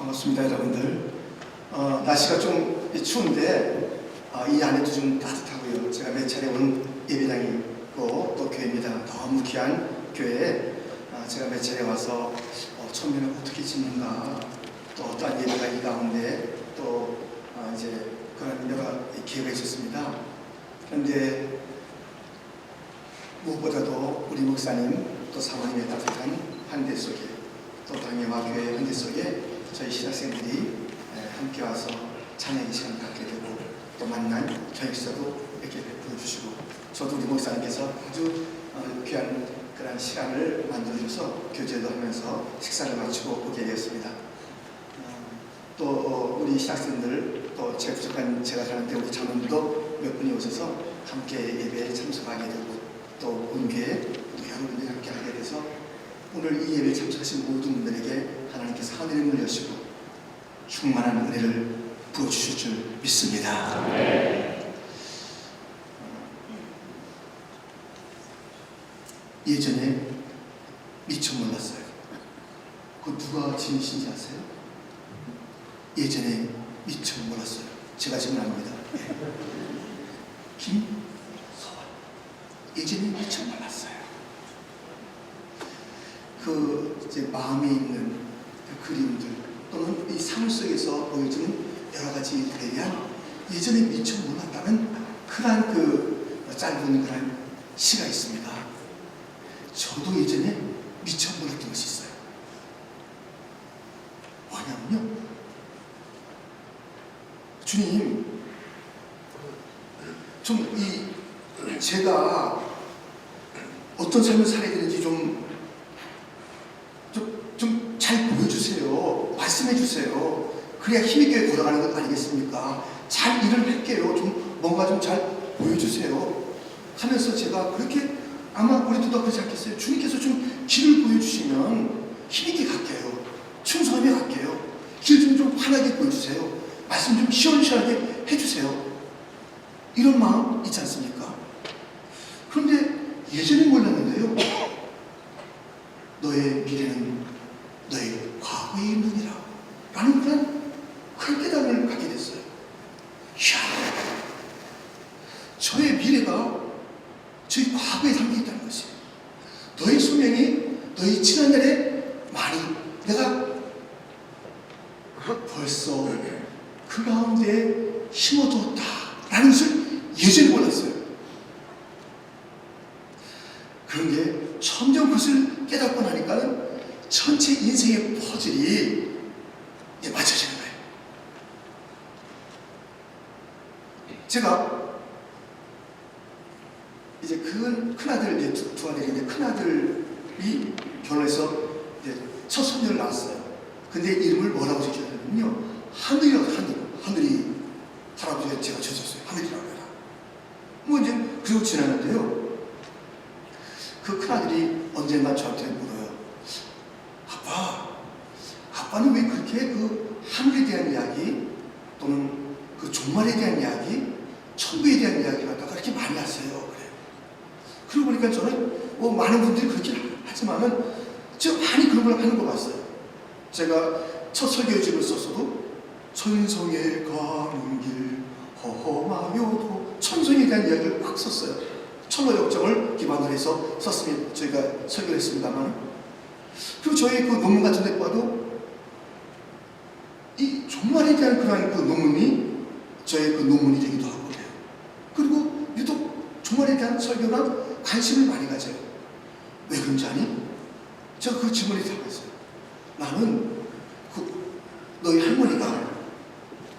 반갑습니다, 여러분들. 어, 날씨가 좀 추운데 어, 이 안에도 좀 따뜻하고요. 제가 몇 차례 온 예배당이 있고 또 교회입니다. 너무 귀한 교회에 어, 제가 몇 차례 와서 어, 처음에는 어떻게 짓는가 또 어떠한 예배가 이 가운데 또 어, 이제 그런 여러 기회가 있었습니다. 그런데 무엇보다도 우리 목사님 또 사모님의 따뜻한 환대 속에 또 당회와 교회 환대 속에 저희 신학생들이 에, 함께 와서 찬양의 시간을 갖게 되고 또 만난 저녁식사도 이렇게 베풀어 주시고 저도 우리 목사님께서 아주 어, 귀한 그런 시간을 만들어줘서 교제도 하면서 식사를 마치고 오게 되었습니다. 어, 또 어, 우리 신학생들 또 제 부족한 제가 가는데 우리 장로님도 몇 분이 오셔서 함께 예배에 참석하게 되고 또 은교에 또 여러분들이 함께 하게 돼서 오늘 이 예배에 참석하신 모든 분들에게 하나님께서 하늘의 문을 여시고 충만한 은혜를 부어주실 줄 믿습니다. 예전에 미처 몰랐어요. 그 누가 진신지 아세요? 예전에 미처 몰랐어요. 제가. 예. 김소원. 예전에 미처 몰랐어요. 그 이제 마음에 있는 그 그림들 또는 이삶 속에서 보여지는 여러 가지 일들에 대한 예전에 미처 몰랐다는 그러한 그 짧은 그런 시가 있습니다. 저도 예전에 미처 몰랐던 것이 있어요. 뭐냐면요. 주님, 좀 이 제가 어떤 삶을 살아야 그래야 힘있게 걸어가는 것 아니겠습니까? 잘 일을 할게요. 좀 뭔가 좀 잘 보여주세요. 하면서 제가 그렇게 아마 우리도 더 그렇지 않겠어요? 주님께서 좀 길을 보여주시면 힘있게 갈게요. 충성하며 갈게요. 길 좀 좀 환하게 보여주세요. 말씀 좀 시원시원하게 해주세요. 이런 마음 있지 않습니까? 그런데 예전에 몰랐는데요. 너의 미래는 너의 과거에 있느니라. 라는 그런 깨달음을 갖게 됐어요. 이야, 저의 미래가 저희 과거에 담겨 있다는 것이에요. 너의 소명이 너희 지난날에 많이 내가 벌써 그 가운데 심어두었다라는 예전에 몰랐어요. 그런데 점점 그것을 깨닫고 나니까는 전체 인생의 퍼즐이 맞춰지는 거예요. 제가 이제 큰, 큰아들, 이제 두, 두 아들인데 큰아들이 결혼해서 이제 첫 손녀를 낳았어요. 근데 이름을 뭐라고 지었냐면요. 하늘이라고 하늘. 하늘이 할아버지가 제가 지었어요. 하늘이라고 해라. 뭐 이제 그리고 지났는데요. 그 큰아들이 언젠가 저한테 물어요. 아빠, 아빠는 왜 그렇게 그 하늘에 대한 이야기 또는 그 종말에 대한 이야기, 천국에 대한 이야기를 갖다가 그렇게 많이 하세요. 그래요. 그러고 보니까 저는 뭐 많은 분들이 그렇게 하지만은 제가 많이 그런 걸 하는 거 봤어요. 제가 첫 설교집을 썼어도 천성에 가는 길 허허마요도 천성에 대한 이야기를 막 썼어요. 철로 역정을 기반으로 해서 썼으면 저희가 설교를 했습니다만 그리고 저희 그 논문 같은 데 봐도 이 종말에 대한 그러한 그 논문이 저의 그 논문이 되기도 하고 그래요. 그리고 유독 종말에 대한 설교나 관심을 많이 가져요. 왜 그런지 아니? 제가 그 질문이 들어갔어요. 나는 그 너희 할머니가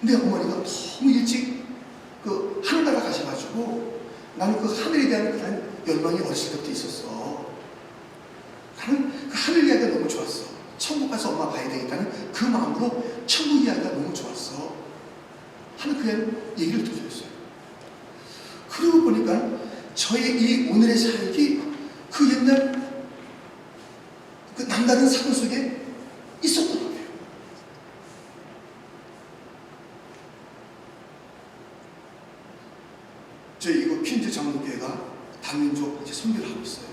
내 어머니가 너무 일찍 그 하늘나라 가셔가지고 나는 그 하늘에 대한 그런 열망이 어렸을 때부터 있었어. 나는 그 하늘 이야기가 너무 좋았어. 천국 가서 엄마 봐야 되겠다는 그 마음으로 천국 이야기가 너무 좋았어. 하는 그 얘기를 들려줬어요. 그러고 보니까 저의 이 오늘의 사역이 그 옛날 그 남다른 사건 속에 있었던 거예요. 저희 이거 퀸즈 장로교회가 다민족 이제 선교를 하고 있어요.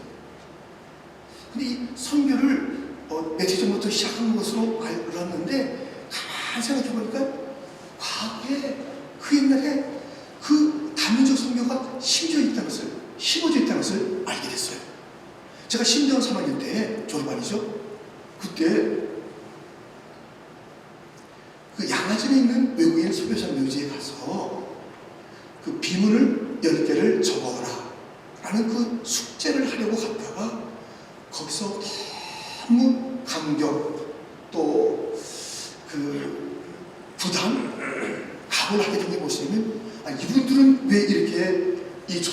근데 이 선교를 어, 며칠 전부터 시작한 것으로 알았는데 가만히 생각해 보니까 과거에 그 옛날에 그 성교가 심겨져 있다는 것을 심어져 있다는 것을 알게 됐어요. 제가 신대원 3학년 때 졸업 아니죠? 그때 그 양화진에 있는 외국인 소교사 묘지에 가서 그 비문을 열 개를 적어라 라는 그 숙제를 하려고 갔다가 거기서 너무 감격 또 그 부담 각오를 하게 된 게 무엇이냐면 아, 이분들은 왜 이렇게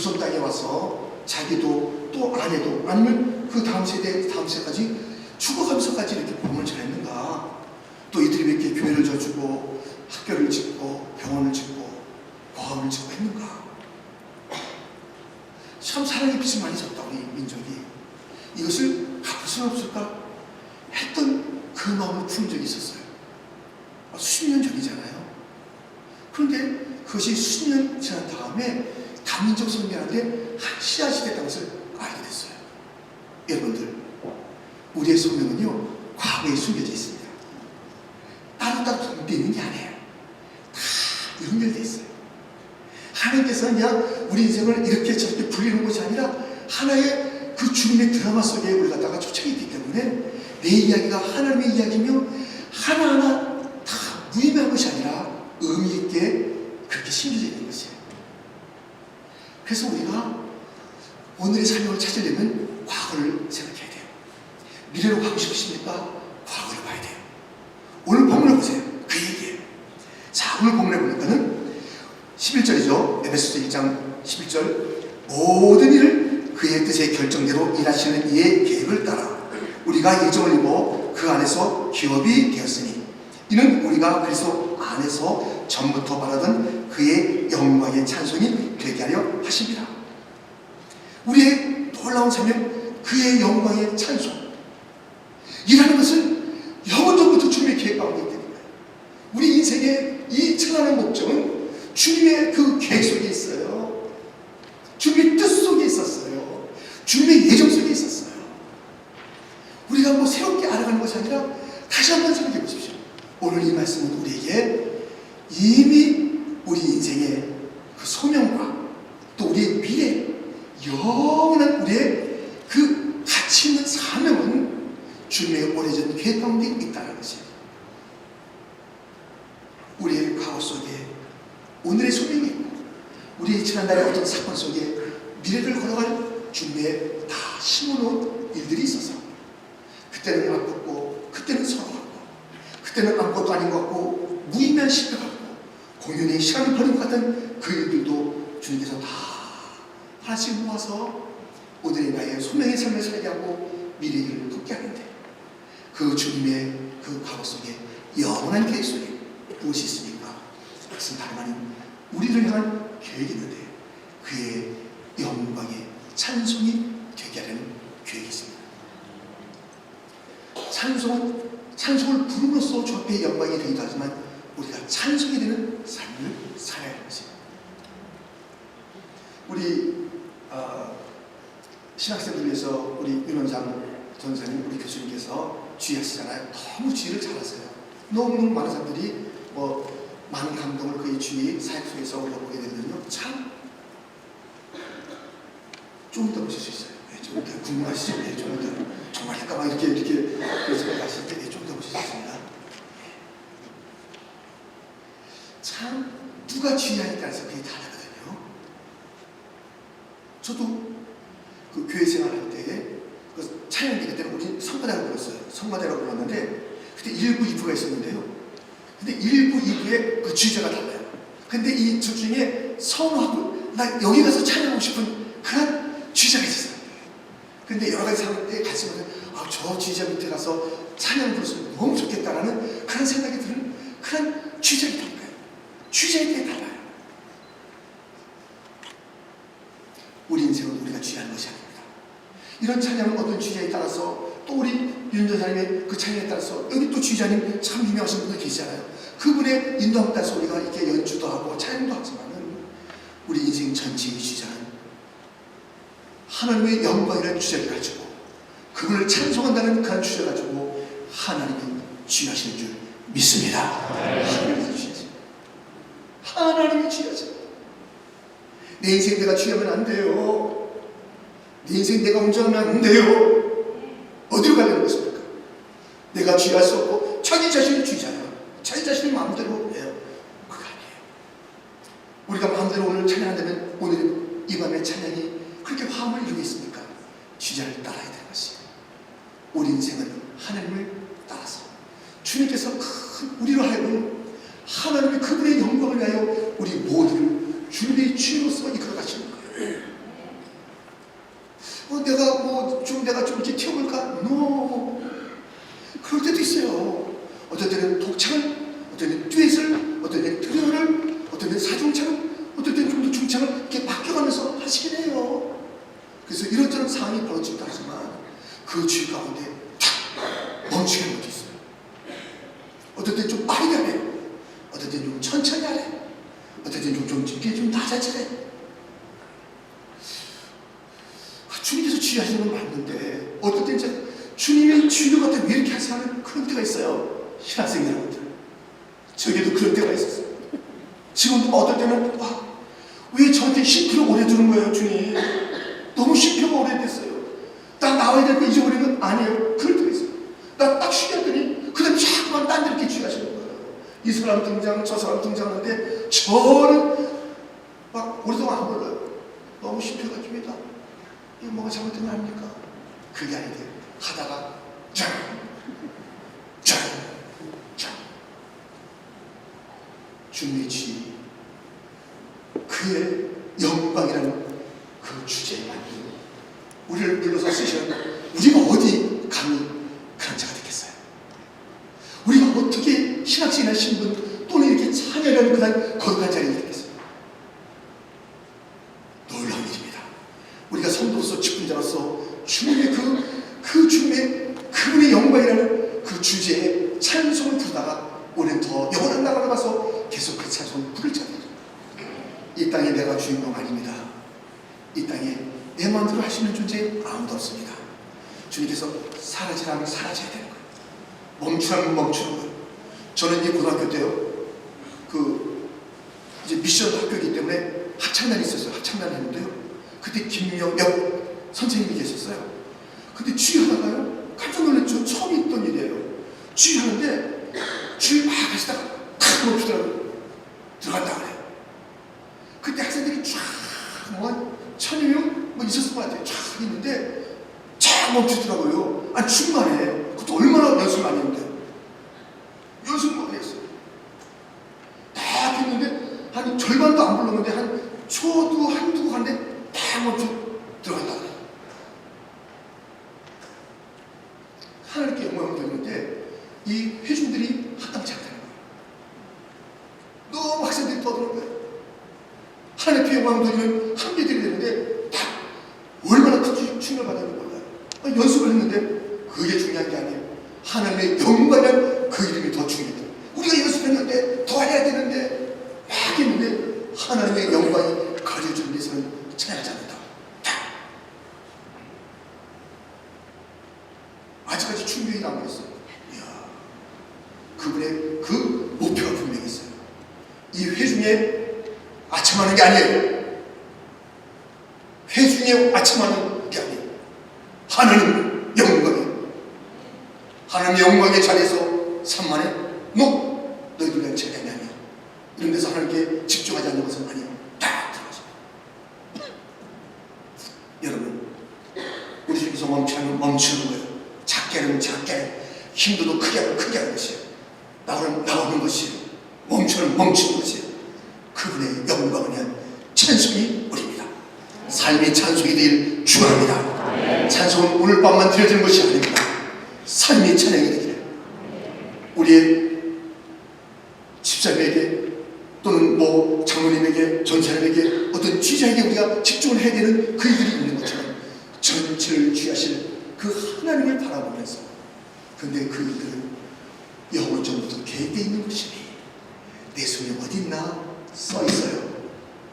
이 조선 땅에 와서 자기도 또 아내도 아니면 그 다음 세대 다음 세까지 죽어가면서까지 이렇게 복음을 전했는가? 또 이들이 왜 이렇게 교회를 져주고 학교를 짓고 병원을 짓고 고아원을 짓고 했는가? 참 사랑의 빛을 많이 졌다 우리 민족이. 이것을 갚을 수는 없을까? 했던 그 마음을 푼 적이 있었어요. 아, 수십 년 전이잖아요. 그런데 그것이 수십 년 지난 다음에 다민족 성경한테 한 씨앗이 됐다는 것을 알게 됐어요. 여러분들 우리의 소명은요 과거에 숨겨져 있습니다. 따로따로 분배 있는 게 아니에요. 다 연결돼 있어요. 하나님께서 그냥 우리 인생을 이렇게 저렇게 불리는 것이 아니라 하나의 그 주님의 드라마 속에 갖다가 초청이 있기 때문에 내 이야기가 하나님의 이야기며 하나하나 다 무의미한 것이 아니라 의미 있게 그렇게 심겨져 있는 것이에요. 그래서 우리가 오늘의 삶을 찾으려면 과거를 생각해야 돼요. 미래로 가고 싶으십니까? 과거를 봐야 돼요. 오늘 본문을 보세요. 그 얘기예요. 자, 오늘 본문에 보니까는 11절이죠. 에베소서 1장 11절. 모든 일을 그의 뜻의 결정대로 일하시는 이의 계획을 따라 우리가 예정을 입어 그 안에서 기업이 되었으니 이는 우리가 그리스도 안에서 전부터 바라던 그의 영광의 찬송이 되게 하려 하십니다. 우리의 놀라운 사명 그의 영광의 찬송 이라는 것은 영원 전부터 주님의 계획 가운데 있다는 거예요. 우리 인생의 이 천하의 목적은 주님의 그 계획 속에 있어요. 주님의 뜻 속에 있었어요. 주님의 예정 속에 있었어요. 우리가 뭐 새롭게 알아가는 것이 아니라 다시 한번 생각해 보십시오. 오늘 이 말씀은 우리에게 이미 우리 인생의 그 소명과 또 우리의 미래, 영원한 우리의 그 가치 있는 사명은 주님의 오래전 계획 가운데 있다는 것이에요. 우리의 과거 속에 오늘의 소명이 있고 우리 지난달의 어떤 사건 속에 미래를 걸어갈 주님의 다 심어놓은 일들이 있어서 그때는 아팠고 그때는 서러웠고 그때는 아무것도 아닌 것 같고 무의미한 같고 공연에 시간을 버린 것 같은 그 일들도 주님께서 다 하나씩 모아서 오늘의 나의 소명의 삶을 살게 하고 미래를 돋게 하는데 그 주님의 그 과거 속에 영원한 계획 속에 무엇이 있습니까? 그것은 다름 아닌 우리를 향한 계획이 있는데 그의 영광의 찬송이 되게 하려는 계획이 있습니다. 찬송은 찬송을 부름으로써 주 앞에 영광이 되기도 하지만 우리가 찬송이 되는 삶을 살아야 하는 것입니다. 우리 어, 신학생들 위해서 우리 윤원상 전사님 우리 교수님께서 주의하시잖아요. 너무 주의를 잘하세요. 너무너무 많은 사람들이 뭐 많은 감동을 그의 주의 사역 속에서 우리가 보게 되거든요. 참 좀 이따 보실 수 있어요. 네, 궁금하시죠? 네, 좀 이따 정말 할까봐 이렇게 이렇게 그래서 가실 때좀 이따 보실 수 있습니다. 참 누가 주의하냐에 따라서 그게 다르거든요. 저도 그 교회 생활할 때에 그 찬양기 그때는 우리 성가대라고 불렀어요. 성가대라고 불렀는데 그때 1부, 2부가 있었는데요. 근데 1부, 2부의 그 주제가 달라요. 근데 이저 중에 선호하고 나 여기 가서 찬양하고 싶은 그런 주제가 있었어요. 근데 여러 가지 사람들이 같이 보면 아, 저 주제 밑에 가서 찬양 부르면 너무 좋겠다라는 그런 생각이 드는 그런 주제가 주제에 따라 달라요. 우리 인생은 우리가 주의하는 것이 아닙니다. 이런 찬양은 어떤 주제에 따라서 또 우리 윤 전사님의 그 찬양에 따라서 여기 또 주자님 참 유명하신 분들 계시잖아요. 그분의 인도함 따라서 우리가 이렇게 연주도 하고 찬양도 하지만은 우리 인생 전체의 주자는 하나님의 영광이라는 주제를 가지고 그분을 찬송한다는 그런 주제 가지고 하나님은 주하시는 줄 믿습니다. 하나님이 주셔야지. 하나님이 주셔야지. 내 인생 내가 취하면 안 돼요. 내 인생 내가 운전하면 안 돼요. 어디로 가려는 것입니까? 내가 취할 수 없고 자기 자신이 취잖아요. 자기 자신이 마음대로 해요. 그거 아니에요. 우리가 마음대로 오늘 찬양한다면 오늘 이 밤의 찬양이 그렇게 화음을 이루겠습니까? 주자를 따라야 되는 것이에요. 우리 인생은 하나님을 따라서 주님께서 큰 우리로 하여금 하나님의 그분의 영광을 위하여 우리 모두를 주님의 주로서 이끌어 가시는 거예요. 어, 내가 뭐 좀 내가 좀 이렇게 튀어볼까? 노. 그럴 때도 있어요. 어떤 때는 독창을, 어떤 때는 듀엣을, 어떤 때는 트리오를, 어떤 때는 사중창을, 어떤 때는 좀 더 중창을 이렇게 바뀌어가면서 하시긴 해요. 그래서 이런저런 상황이 벌어지기도 하지만 그 주의 가운데 탁 멈추게 하는 것도 있어요. 어떤 때는 좀 빠르게 하래. 어떤 때는 좀 천천히 하래. 어떤 때는 좀, 좀, 이렇게 좀 낮아지래. 아, 주님께서 주의하시는 건 맞는데 어떨 때 이제 주님의 주여 같은 왜 이렇게 하시는 그런 때가 있어요. 신학생 여러분들. 저에게도 그런 때가 있었어요. 지금도 아, 왜 저한테 10kg 오래 두는 거예요, 주님? 너무 10kg가 오래됐어요. 나 나와야 될 거 잊어버린 건 아니에요. 그럴 때가 있어요. 나 딱 쉬겠더니 그 다음에 자꾸만 딴 데 이렇게 주의하시는 거예요. 이 사람 등장, 저 사람 등장하는데 저는 막 오랫동안 안 불러요. 너무 씹혀가집니다. 이거 뭐가 잘못된 거 아닙니까? 그게 아닌데 하다가 짠, 짠, 짠 주님의 지 그의 영광이라는 그 주제에 맞는 우리를 불러서 쓰시는 우리가 어디 감히 그런 자가 되겠어요? 우리가 어떻게 신학생이나 신분 또는 이렇게 참여하는 그런 거룩한 자리에 되겠어요? 놀라운 일입니다. 우리가 성도로서 직분자로서 주님의 그, 그 주님의 그분의 영광이라는 그 주제에 찬송을 부르다가 우리는 더 영원한 나라로 가서 계속 그 찬송을 부를 자들이죠. 이 땅에 내가 주인공 아닙니다. 이 땅에 내 마음대로 하시는 존재 아무도 없습니다. 주님께서 사라져야 되는 거예요. 멈추라면 멈추는 거예요. 저는 이 고등학교 때요. 그 이제 미션 학교이기 때문에 합창단이 있었어요. 합창단 했는데요. 그때 김명엽 선생님이 계셨어요. 근데 주의하다가요. 깜짝 놀랐죠. 처음 있던 일이에요. 주의하는데 주의 막 하시다가 탁 멈추더라고요. 들어간다 그래요. 그때 학생들이 쫙뭐 천여 명뭐 있었을 것 같아요. 쫙 있는데 쫙 멈추더라고요. 아니 중간에 그것도 얼마나 연습 많이 했는데 연습 많이 했어요. 딱 했는데 한 절반도 안 불렀는데 한 초도 한두 딱 멈춰. 들어간다 그래요. 하나님께 영광을 돌리는데 이 회중들이 합당치 않다는 거예요. 너무 학생들이 떠드는 거예요. 하나님께 영광을 돌리면 함께 드려야 되는데 다 얼마나 큰 충격을 받았는 몰라요. 아, 연습을 했는데 그게 중요한 게 아니에요. 하나님의 영광이란 그 이름이 더 중요해요. 우리가 연습했는데 더 해야 되는데 막 했는데 하나님의 영광이 가려주는 데서는 찬양하지 않는다. 다. 아직까지 충격이 남아있어요. 이야, 그분의 그 목표가 분명히 있어요. 이 회중에 아첨하는 게 아니에요. 회중에 아첨하는 게 아니에요. 하나님 영광이에요. 하나님 영광의 자리에서 산만해? 노! 너희들 내 제대로 아니야. 이런 데서 하나님께 집중하지 않는 것은 아니에요. 딱 들어가서. 여러분, 중에서 멈추면 멈추는 거예요. 작게 하면 작게, 힘도 크게 하면 크게 하는 것이에요. 나오는, 나오는 것이에요. 멈추는 멈추는 것이에요. 그분의 영광을 위한 찬송이 우리입니다. 삶의 찬송이 되길 축원합니다. 찬송은 오늘 밤만 드려지는 것이 아닙니다. 삶의 찬양이 되기를 우리의 집사님에게 또는 뭐 장로님에게 전사님에게 어떤 취자에게 우리가 집중을 해야 되는 그 일들이 있는 것처럼 전체를 취하실 그 하나님을 바라보면서 근데 그 일들은 영원 전부터 계획되어 있는 것이니 내 손에 어디 있나 써 있어요.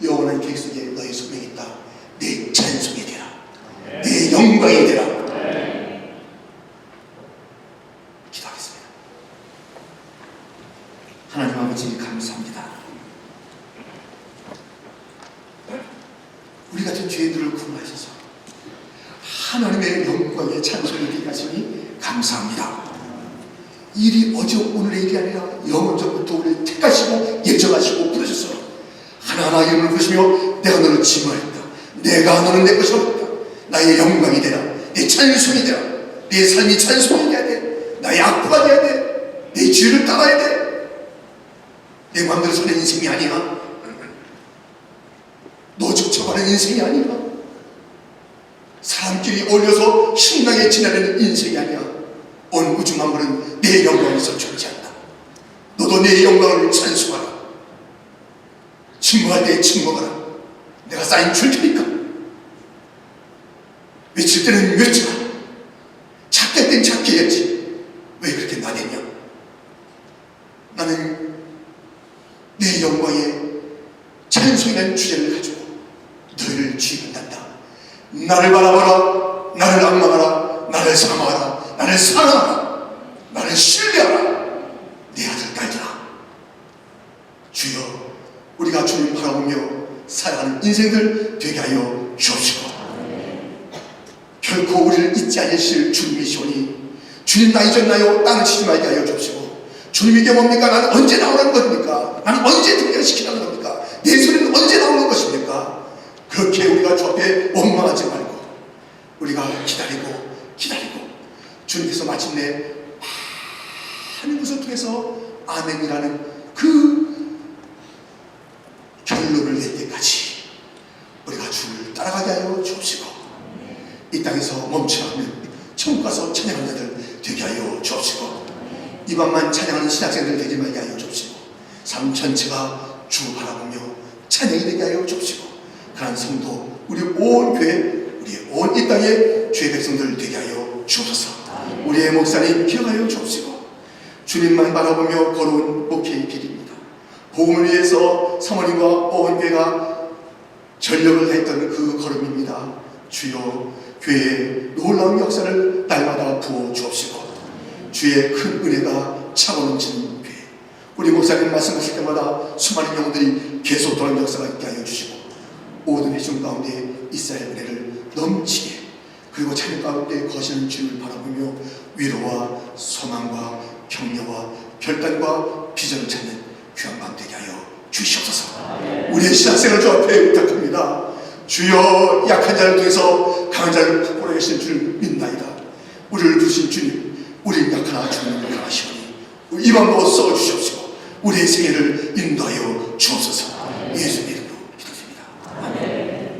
영원한 계획 속에 너의 소명이 있다. 내 찬송이 되라. 내 영광이 되라. 기도하겠습니다. 하나님 아버지 감사합니다. 우리 같은 죄인들을 구원하셔서 하나님의 영광에 찬송이 되게 하시니 감사합니다. 일이 어제 오늘의 일이 아니라 영원전부터 우리를 택 하시고 예정하시고 부르셔서 하나하나 이름을 부르시며 내가 너를 지모했다. 내가 너는 내 것이 없다. 나의 영광이 되라. 내 찬송이 되라. 내 삶이 찬송이 돼야 돼. 나의 악부가 돼야 돼. 내 죄를 따라야 돼. 내 마음대로 사는 인생이 아니야. 너 쫓아가는 인생이 아니야. 사람끼리 어울려서 신나게 지내는 인생이 아니야. 온 우주 만물은 내 영광에서 존재한다. 너도 내 영광을 찬송하라. 침묵할 때 침묵하라. 내가 사인 줄 테니까. 외칠 때는 외치라. 작게 할 땐 작게 해야지. 왜 그렇게 나댔냐? 나는 내 영광에 찬송이라는 주제를 가지고 너희를 취급한다. 나를 바라봐라. 나를 악망하라. 나를 사랑하라. 나를 사랑하라. 나를 신뢰하라. 내 아들 딸들아. 주여 우리가 주님 바라보며 살아가는 인생들 되게 하여 주옵시고 결코 우리를 잊지 않으실 주님이시오니 주님 나 잊었나요? 땅을 치지 말게 하여 주옵시고 주님 이게 뭡니까? 나는 언제 나오는 겁니까? 나는 언제 등장시키는 겁니까? 내 소리는 언제 나오는 것입니까? 그렇게 우리가 주 앞에 원망하지 말고 우리가 기다리고 기다리고 주님께서 마침내 많은 것을 통해서 아멘이라는 그 결론을 낼 때까지 우리가 따라가게 하여 주옵시고 이 땅에서 멈춰가면 천국 가서 찬양하는 자들 되게 하여 주옵시고 이밤만 찬양하는 신학생들 되지 말게 하여 주옵시고 삶 전체가 주 바라보며 찬양이 되게 하여 주옵시고 그런 성도 우리 온 교회 우리 온 이 땅의 주의 백성들 되게 하여 주옵소서. 우리의 목사님 기억하여 주옵시고 주님만 바라보며 걸어온 목회의 길입니다. 복음을 위해서 사모님과 온 교회가 전력을 다했던 그 걸음입니다. 주여 교회의 놀라운 역사를 날마다 부어 주옵시고 주의 큰 은혜가 차오르는 교회 우리 목사님 말씀 하실 때마다 수많은 영혼들이 계속 돌아오는 역사가 있게 하여 주시고 모든 회중 가운데 이스라엘 은혜를 넘치게 그리고 찬양 가운데 거시는 주님을 바라보며 위로와 소망과 격려와 결단과 비전을 찾는 귀한 밤 되게 하여 주시옵소서. 우리의 신앙생활 주 앞에 부탁합니다. 주여 약한 자를 통해서 강한 자를 붙보러 계신 줄 믿나이다. 우리를 부르신 주님 우리는 약하나 주님은 강하시오니 이 밤도 써주시옵시고 우리의 생애를 인도하여 주옵소서